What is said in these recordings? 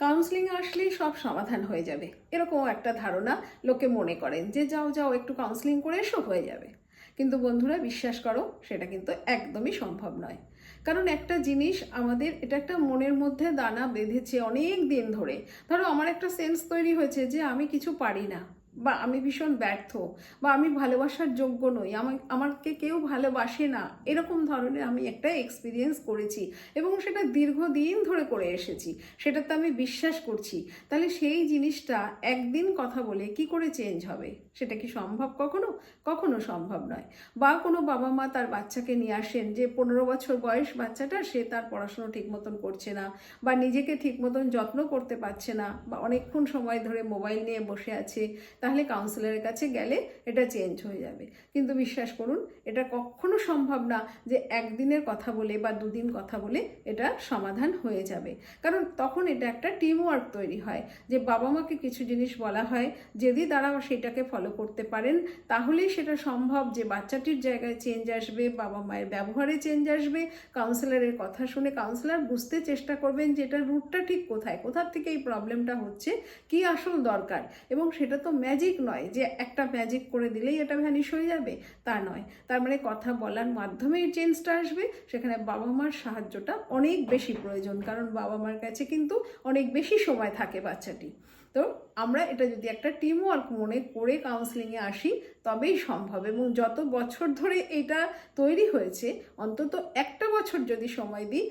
Counselling আসলেই সব সমাধান হয়ে যাবে। এরকম একটা ধারণা লোকে মনে করেন যে, যাও যাও, একটু কাউন্সিলিং করে এসো, হয়ে যাবে। কিন্তু বন্ধুরা, বিশ্বাস করো, সেটা কিন্তু একদমই সম্ভব নয়। কারণ একটা জিনিস আমাদের, এটা একটা মনের মধ্যে দানা বেঁধেছে অনেক দিন ধরে। ধরো, আমার একটা সেন্স তৈরি হয়েছে যে, আমি কিছু পারি না। বা আমি ভীষণ ব্যর্থ, বা আমি ভালোবাসার যোগ্য নই, আমার, আমাকে কেউ ভালোবাসে না, এরকম ধরনের আমি একটা এক্সপিরিয়েন্স করেছি এবং সেটা দীর্ঘদিন ধরে করে এসেছি। সেটাতে আমি বিশ্বাস করছি। তাহলে সেই জিনিসটা একদিন কথা বলে কি করে চেঞ্জ হবে? সেটা কি সম্ভব কখনো? কখনো সম্ভব নয়। বা কোনো বাবা মা তার বাচ্চাকে নিয়ে আসেন যে পনেরো বছর বয়স বাচ্চাটা, সে তার পড়াশুনো ঠিক মতন করছে না বা নিজেকে ঠিক মতন যত্ন করতে পারছে না বা অনেকক্ষণ সময় ধরে মোবাইল নিয়ে বসে আছে। তাহলে কাউন্সিলরের কাছে গেলে এটা চেঞ্জ হয়ে যাবে। কিন্তু বিশ্বাস করুন, এটা কখনো সম্ভব না যে একদিনের কথা বলে বা দুদিন কথা বলে এটা সমাধান হয়ে যাবে। কারণ তখন এটা একটা টিম ওয়ার্ক তৈরি হয় যে বাবা মাকে কিছু জিনিস বলা হয়, যদি তারা সেটাকে ফলো করতে পারেন, তাহলেই সেটা সম্ভব যে বাচ্চাটির জায়গায় চেঞ্জ আসবে, বাবা মায়ের ব্যবহারে চেঞ্জ আসবে কাউন্সিলরের কথা শুনে কাউন্সিলর বুঝতে চেষ্টা করবেন যে এটার রুটটা ঠিক কোথায়, কোথার থেকে এই প্রবলেমটা হচ্ছে, কি আসল দরকার। এবং সেটা তো ম্যাজিক নয়, যে একটা ম্যাজিক করে দিলেই এটা ভ্যানিশ হয়ে যাবে, তা নয়। তার মানে কথা বলার মাধ্যমেই চেঞ্জটা আসবে, সেখানে বাবা মার সাহায্যটা অনেক বেশি প্রয়োজন, কারণ বাবা মার কাছে কিন্তু অনেক বেশি সময় থাকে বাচ্চাটি। তো আমরা এটা যদি একটা টিম ওয়ার্ক মনে করে কাউন্সিলিংয়ে আসি, তবেই সম্ভব। এবং যত বছর ধরে এটা তৈরি হয়েছে, অন্তত একটা বছর যদি সময় দিই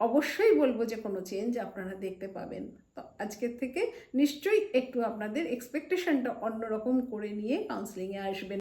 অবশ্যই বলব যে কোনো চেঞ্জ আপনারা দেখতে পাবেন। তো আজকের থেকে নিশ্চয়ই একটু আপনাদের এক্সপেকটেশনটা অন্যরকম করে নিয়ে কাউন্সিলিংয়ে আসবেন।